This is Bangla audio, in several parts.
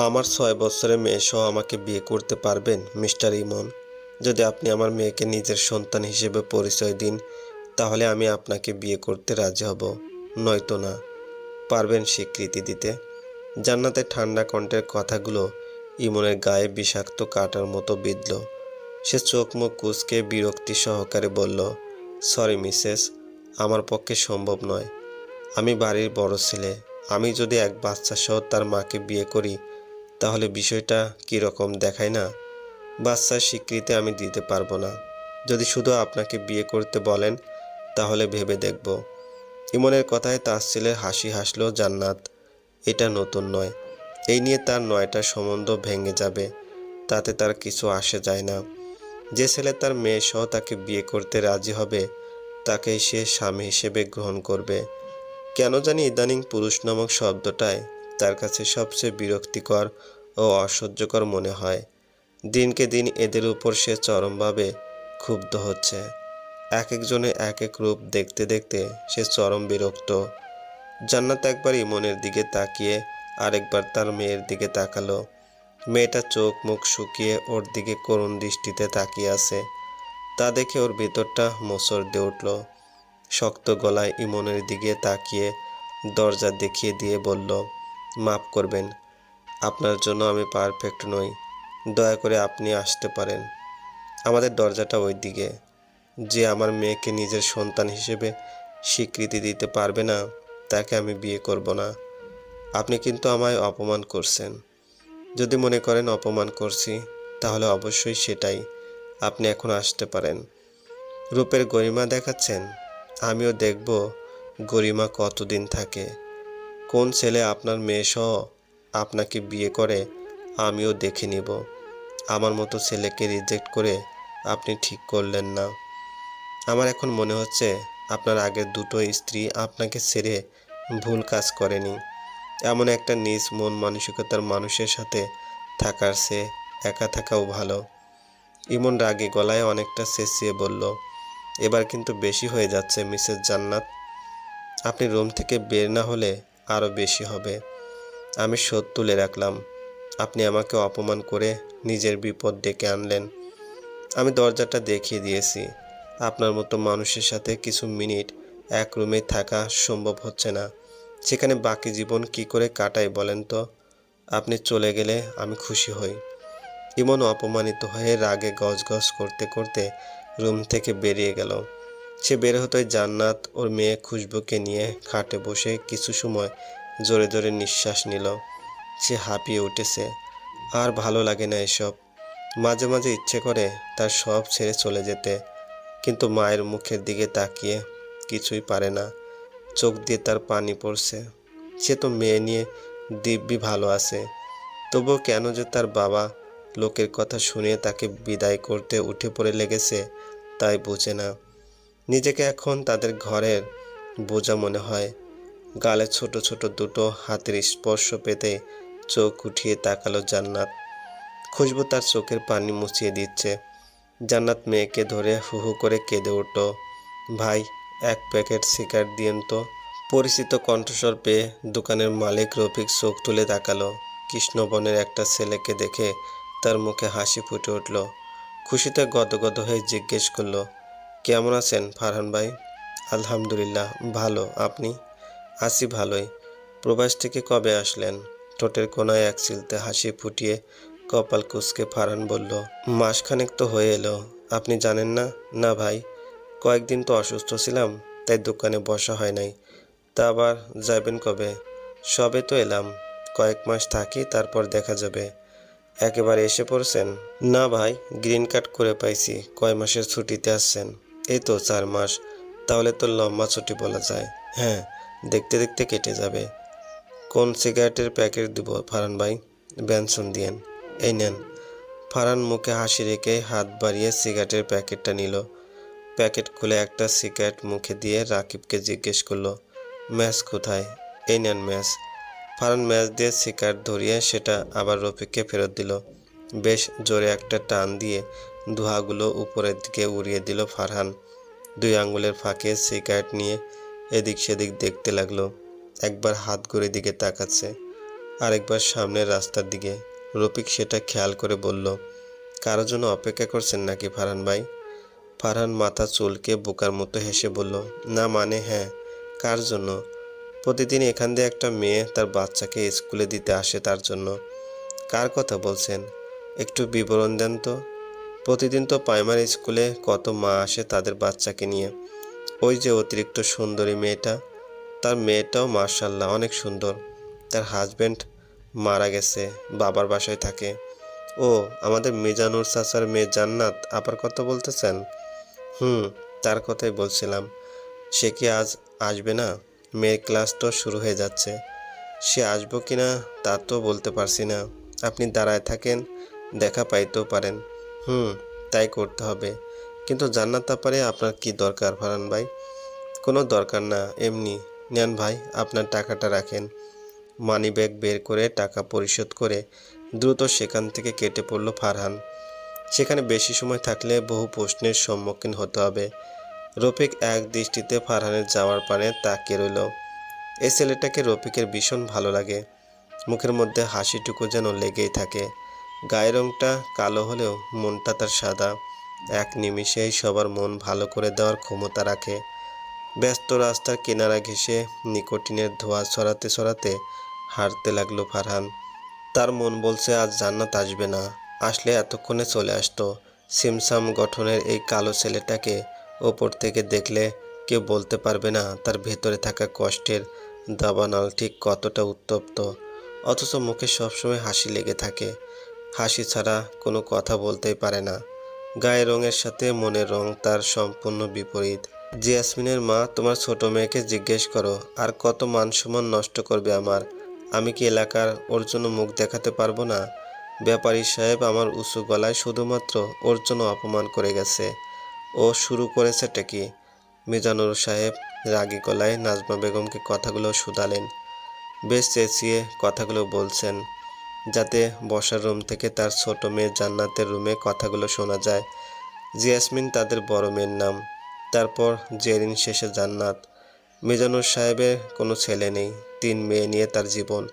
আমার ছয় বছরের মেয়ে সহ আমাকে বিয়ে করতে পারবেন, মিস্টার ইমন? যদি আপনি আমার মেয়েকে নিজের সন্তান হিসেবে পরিচয় দিন, তাহলে আমি আপনাকে বিয়ে করতে রাজি হব। নয়তো না। পারবেন স্বীকৃতি দিতে। জান্নাতের ঠান্ডা কণ্ঠের কথাগুলো ইমনের গায়ে বিষাক্ত কাটার মতো বিঁধল। সে চোখ মুখ কুচকে বিরক্তি সহকারে বলল, সরি, মিসেস, আমার পক্ষে সম্ভব নয়। আমি বাড়ির বড় ছেলে। আমি যদি এক বাচ্চা সহ তার মাকে বিয়ে করি তাহলে বিষয়টা কীরকম দেখায় না? বাচ্চার স্বীকৃতি আমি দিতে পারব না। যদি শুধু আপনাকে বিয়ে করতে বলেন, তাহলে ভেবে দেখব। ইমনের কথায় তার ছেলের হাসি হাসলো জান্নাত। এটা নতুন নয়। এই নিয়ে তার নয়টা সম্বন্ধ ভেঙে যাবে। তাতে তার কিছু আসে যায় না। যে ছেলে তার মেয়ে সহ তাকে বিয়ে করতে রাজি হবে তাকে সে স্বামী হিসেবে গ্রহণ করবে। কেন জানি ইদানিং পুরুষ নামক শব্দটায় তার কাছে সবচেয়ে বিরক্তিকর ও অসহ্যকর মনে হয়। দিনকে দিন এদের উপর সে চরমভাবে ক্ষুব্ধ হচ্ছে। এক একজনে এক এক রূপ দেখতে দেখতে সে চরম বিরক্ত। জান্নাত একবার ইমনের দিকে তাকিয়ে আরেকবার তার মেয়ের দিকে তাকালো। মেয়েটা চোখ মুখ শুকিয়ে ওর দিকে করুণ দৃষ্টিতে তাকিয়ে আছে। তা দেখে ওর ভেতরটা মোচড় দিয়ে উঠল। শক্ত গলায় ইমনের দিকে তাকিয়ে দরজা দেখিয়ে দিয়ে বলল, মাফ করবেন আপনার জন্য আমি পারফেক্ট নই। দয়া করে আপনি আসতে পারেন। আমাদের দরজাটা ওই দিকে যে আমার মেয়েকে নিজের সন্তান হিসেবে স্বীকৃতি দিতে পারবে না, তাকে আমি বিয়ে করব না। আপনি কিন্তু আমায় অপমান করছেন। যদি মনে করেন অপমান করছি, তাহলে অবশ্যই সেটাই। আপনি এখন আসতে পারেন। রূপের গরিমা দেখাচ্ছেন? আমিও দেখব গরিমা কতদিন থাকে। কোন ছেলে আপনার মেয়ে সহ আপনাকে বিয়ে করে আমিও দেখে নিব। আমার মতো ছেলেকে রিজেক্ট করে আপনি ঠিক করলেন না। আমার এখন মনে হচ্ছে আপনার আগের দুটো স্ত্রী আপনাকে ছেড়ে ভুল কাজ করেনি। এমন একটা নিজ মন মানসিকতার মানুষের সাথে থাকার সে একা থাকাও ভালো। ইমন রাগে গলায় অনেকটা চেঁচিয়ে বলল, এবার কিন্তু বেশি হয়ে যাচ্ছে, মিসেস জান্নাত। আপনি রুম থেকে বের না হলে আরও বেশি হবে। আমি শোধ তুলে রাখলাম। আপনি আমাকে অপমান করে নিজের বিপদ ডেকে আনলেন। আমি দরজাটা দেখিয়ে দিয়েছি। আপনার মতো মানুষের সাথে কিছু মিনিট এক রুমে থাকা সম্ভব হচ্ছে না। সেখানে বাকি জীবন কি করে কাটাই বলেন তো? আপনি চলে গেলে আমি খুশি হই। ইমন অপমানিত হয়ে রাগে গজগজ করতে করতে রুম থেকে বেরিয়ে গেল। সে বের হতোই জান্নাত ওর মেয়ে খুশবুকে নিয়ে খাটে বসে কিছু সময় জোরে জোরে নিঃশ্বাস নিল। সে হাঁপিয়ে উঠেছে। আর ভালো লাগে না এসব। মাঝে মাঝে ইচ্ছে করে তার সব ছেড়ে চলে যেতে। কিন্তু মায়ের মুখের দিকে তাকিয়ে কিছুই পারে না। চোখ দিয়ে তার পানি পড়ছে। সে তো মেয়ে নিয়ে দিব্যি ভালো আছে। তবুও কেন যে তার বাবা লোকের কথা শুনে তাকে বিদায় করতে উঠে পড়ে লেগেছে, তাই বোঝে না। নিজেকে এখন তাদের ঘরের বোঝা মনে হয়। গালে ছোট ছোট দুটো হাতের স্পর্শ পেতে চোখ উঠিয়ে তাকালো জান্নাত। খুশবু তার চোখের পানি মুছিয়ে দিচ্ছে। জান্নাত মেয়েকে ধরে হু হু করে কেঁদে উঠল। ভাই, এক প্যাকেট সিগারেট দিয়েন তো। পরিচিত কণ্ঠস্বর পেয়ে দোকানের মালিক রফিক চোখ তুলে তাকালো। কৃষ্ণবনের একটা ছেলেকে দেখে তার মুখে হাসি ফুটে উঠল। খুশিতে গদগদ হয়ে জিজ্ঞেস করল, কেমন আছেন ফারহান ভাই? আলহামদুলিল্লাহ, ভালো। আপনি? আছি ভালোই। প্রবাস থেকে কবে আসলেন? ঠোঁটের কোনায় এক চিলতে হাসি ফুটিয়ে কপাল কুচকে ফারহান বলল, মাসখানেক তো হয়ে এলো। আপনি জানেন না? না ভাই, কয়েকদিন তো অসুস্থ ছিলাম, তাই দোকানে বসা হয় নাই। তা আবার যাবেন কবে? সবে তো এলাম। কয়েক মাস থাকি, তারপর দেখা যাবে। একেবারে এসে পড়ছেন? না ভাই, গ্রিন কার্ড করে পাইছি, কয় মাসের ছুটিতে আসছেন? এই তো চার মাস। তাহলে তো লম্বা ছুটি বলা যায়। হ্যাঁ দেখতে দেখতে কেটে যাবে। কোন সিগারেটের প্যাকেট দিব ফারান ভাই? বেনসন দিয়েন। এই নেন। ফারান মুখে হাসি রেখে হাত বাড়িয়ে সিগারেটের প্যাকেটটা নিল। প্যাকেট খুলে একটা সিগারেট মুখে দিয়ে রাকিবকে জিজ্ঞেস করল, ম্যাচ কোথায়? এই নেন ম্যাচ। ফারান ম্যাচ দিয়ে সিগারেট ধরিয়ে সেটা আবার রফিককে ফেরত দিল। বেশ জোরে একটা টান দিয়ে ধোঁয়াগুলো উপরের দিকে উড়িয়ে দিল ফারহান। দুই আঙ্গুলের ফাঁকে সিগারেট নিয়ে এদিক সেদিক দেখতে লাগল। একবার হাত ঘুরে দিকে তাকাচ্ছে, আরেকবার সামনের রাস্তার দিকে। রফিক সেটা খেয়াল করে বলল কারোর জন্য অপেক্ষা করছেন নাকি ফারহান ভাই? ফারহান মাথা চুলকে বোকার মতো হেসে বলল, না মানে হ্যাঁ কার জন্য? প্রতিদিন এখান দিয়ে একটা মেয়ে তার বাচ্চাকে স্কুলে দিতে আসে তার জন্য। কার কথা বলছেন? একটু বিবরণ দেন তো। প্রতিদিন তো প্রাইমারি স্কুলে কত মা আসে তাদের বাচ্চাকে নিয়ে। ওই যে অতিরিক্ত সুন্দরী মেয়েটা, তার মেয়েটাও মার্শাল্লাহ অনেক সুন্দর। তার হাজব্যান্ড মারা গেছে, বাবার বাসায় থাকে। ও, আমাদের মিজানুর চাচার মেয়ে জান্নাত আবার কথা বলতেছেন? হুম, তার কথাই বলছিলাম। সে কি আজ আসবে না? মেয়ের ক্লাস তো শুরু হয়ে যাচ্ছে। সে আসব কি না, তা তো বলতে পারছি না। আপনি দাঁড়ায় থাকেন, দেখা পাইতেও পারেন। হুম, তাই করতে হবে। কিন্তু জান্নাত ব্যাপারে আপনার কি দরকার ফারান ভাই? কোনো দরকার না। এমনি, নেন ভাই, আপনার টাকাটা রাখেন। মানি ব্যাগ বের করে টাকা পরিশোধ করে দ্রুত সেখান থেকে কেটে পড়ল ফারহান। সেখানে বেশি সময় থাকলে বহু প্রশ্নের সম্মুখীন হতে হবে। রফিক এক দৃষ্টিতে ফারহানের যাওয়ার পানে তাকিয়ে রইল। এ ছেলেটাকে রফিকের ভীষণ ভালো লাগে। মুখের মধ্যে হাসিটুকু যেন লেগেই থাকে। গায়ের রঙটা কালো হলেও মনটা তার সাদা। এক নিমিষেই সবার মন ভালো করে দেওয়ার ক্ষমতা রাখে। ব্যস্ত রাস্তার কিনারা ঘেঁষে নিকোটিনের ধোঁয়া ছড়াতে ছড়াতে হাঁটতে লাগল ফারহান। তার মন বলছে, আজ জান্নাত আসবে না। আসলে এতক্ষণে চলে আসতো। সিমসাম গঠনের এই কালো ছেলেটাকে ওপর থেকে দেখলে কেউ বলতে পারবে না, তার ভেতরে থাকা কষ্টের দাবানাল ঠিক কতটা উত্তপ্ত। অথচ মুখে সবসময় হাসি লেগে থাকে। হাসি ছাড়া কোনো কথা বলতেই পারে না। গায়ের রঙের সাথে মনের রং তার সম্পূর্ণ বিপরীত। জিয়াসমিনের মা, তোমার ছোট মেয়েকে জিজ্ঞেস করো, আর কত মান সম্মান নষ্ট করবে আমার? আমি কি এলাকার ওর জন্য মুখ দেখাতে পারব না? ব্যাপারী সাহেব আমার উঁচু গলায় শুধুমাত্র ওর জন্য অপমান করে গেছে। ও শুরু করেছে কি মিজানুর সাহেব রাগী গলায় নাজমা বেগমকে কথাগুলো শুধালেন। বেশ চেঁচিয়ে কথাগুলো বলছেন। যাতে বসার রুম থেকে তার ছোট মেয়ে জান্নাতের রুমে কথাগুলো শোনা যায়। জিয়াসমিন তাদের বড় মেয়ের নাম। তারপর জেরিন শেষে জান্নাত। মিজানুর সাহেবের কোনো ছেলে নেই, তিন মেয়ে নিয়ে তার জীবন।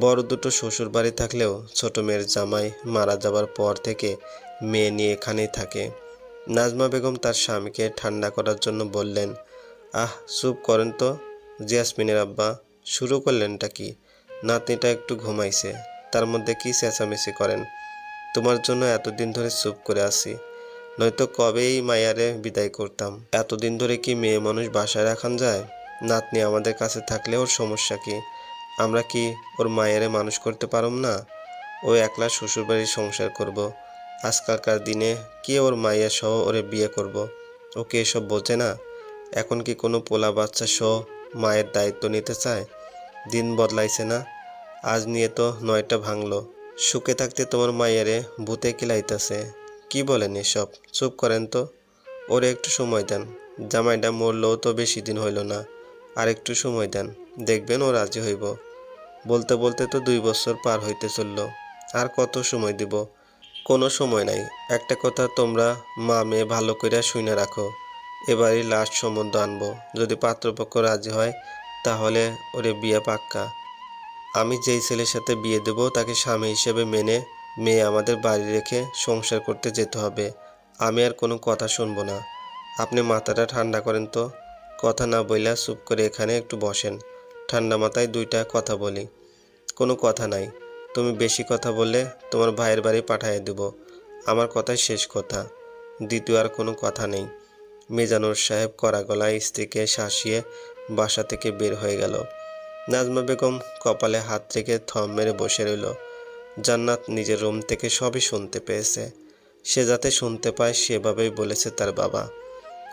বড় দুটো শ্বশুর বাড়ি থাকলেও ছোট মেয়ের জামাই মারা যাবার পর থেকে মেয়ে নিয়ে এখানেই থাকে। নাজমা বেগম তার স্বামীকে ঠান্ডা করার জন্য বললেন, আহ, চুপ করেন তো। জিয়াসমিনের আব্বা, শুরু করলেনটা কি? নাতনিটা একটু ঘুমাইছে। তার মধ্যে কি চেঁচামেচি করেন? তোমার জন্য এতদিন ধরে চুপ করে আছি। নয়তো কবেই মায়ারে বিদায় করতাম। এতদিন ধরে কি মেয়ে মানুষ বাসায় রাখান যায়? নাতনি আমাদের কাছে থাকলে ওর সমস্যা কি? আমরা কি ওর মায়েরে মানুষ করতে পারম না? ও একলা শ্বশুরবাড়ির সংসার করব। আজকালকার দিনে কে ওর মাইয়া সহ ওরে বিয়ে করব। ওকে এসব বোঝে না? এখন কি কোনো পোলা বাচ্চা সহ মায়ের দায়িত্ব নিতে চায়? দিন বদলাইছে না? আজ নিয়ে তো নয়টা ভাঙলো। সুখে থাকতে তোমার মায়েরে ভূতে কিলাইতেছে কি বলেন এসব? চুপ করেন তো। ওরে একটু সময় দেন। জামাইটা মরলেও তো বেশি দিন হইল না। আর একটু সময় দেন। দেখবেন ও রাজি হইব। বলতে বলতে তো দুই বছর পার হইতে চলল। আর কত সময় দিব? কোনো সময় নাই। একটা কথা তোমরা মা মেয়ে ভালো কইরা শুনে রাখো। এবারই লাস্ট সম্বন্ধ আনব। যদি পাত্রপক্ষ রাজি হয়, তাহলে ওরে বিয়ে পাক্কা। আমি যেই ছেলের সাথে বিয়ে দেব, তাকে স্বামী হিসেবে মেনে মেয়ে আমাদের বাড়ি রেখে সংসার করতে যেতে হবে। আমি আর কোনো কথা শুনব না। আপনি মাথাটা ঠান্ডা করেন তো। কথা না বইলা চুপ করে এখানে একটু বসেন। ঠান্ডা মাথায় দুইটা কথা বলি। কোনো কথা নাই। তুমি বেশি কথা বললে তোমার ভাইয়ের বাড়ি পাঠিয়ে দেব। আমার কথাই শেষ কথা। দ্বিতীয় আর কোনো কথা নেই। মেজানুর সাহেব কড়া গলায় স্ত্রীকে শাসিয়ে বাসা থেকে বের হয়ে গেল। নাজমা বেগম কপালে হাত রেখে থম মেরে বসে রইল। জান্নাত নিজের রুম থেকে সবই শুনতে পেয়েছে। সে যাতে শুনতে পায় সেভাবেই বলেছে তার বাবা।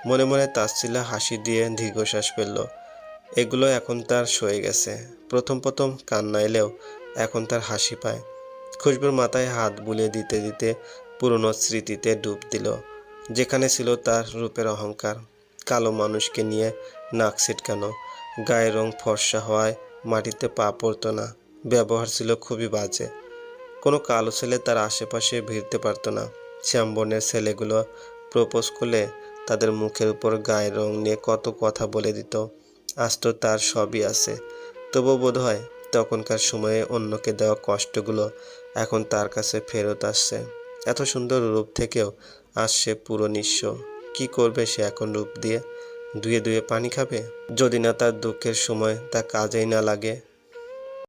মনে মনে তাচ্ছিলা হাসি দিয়ে দীর্ঘশ্বাস ফেলল। এগুলো এখন তার সয়ে গেছে। প্রথম প্রথম কান্না এলেও এখন তার হাসি পায়। খুশবুর মাথায় হাত বুলিয়ে দিতে দিতে পুরনো স্মৃতিতে ডুব দিল। যেখানে ছিল তার রূপের অহংকার। কালো মানুষকে নিয়ে নাক ছিটকানো। গায়ের রং ফর্সা হওয়ায় মাটিতে পা পড়তো না। ব্যবহার ছিল খুবই বাজে। কোনো কালো ছেলে তার আশেপাশে ভিড়তে পারতো না। শ্যামবর্ণের ছেলেগুলো প্রপোজ করলে তাদের মুখের উপর গায়ের রং নিয়ে কত কথা বলে দিত। আজ তো তার সবই আছে। তবু বোধ হয় তখনকার সময়ে অন্যকে দেওয়া কষ্টগুলো এখন তার কাছে ফেরত আসছে। এত সুন্দর রূপ থেকেও আজ সে পুরো নিঃস্ব। কি করবে সে এখন রূপ দিয়ে? ধুয়ে ধুয়ে পানি খাবে? যদি না তার দুঃখের সময় তা কাজেই না লাগে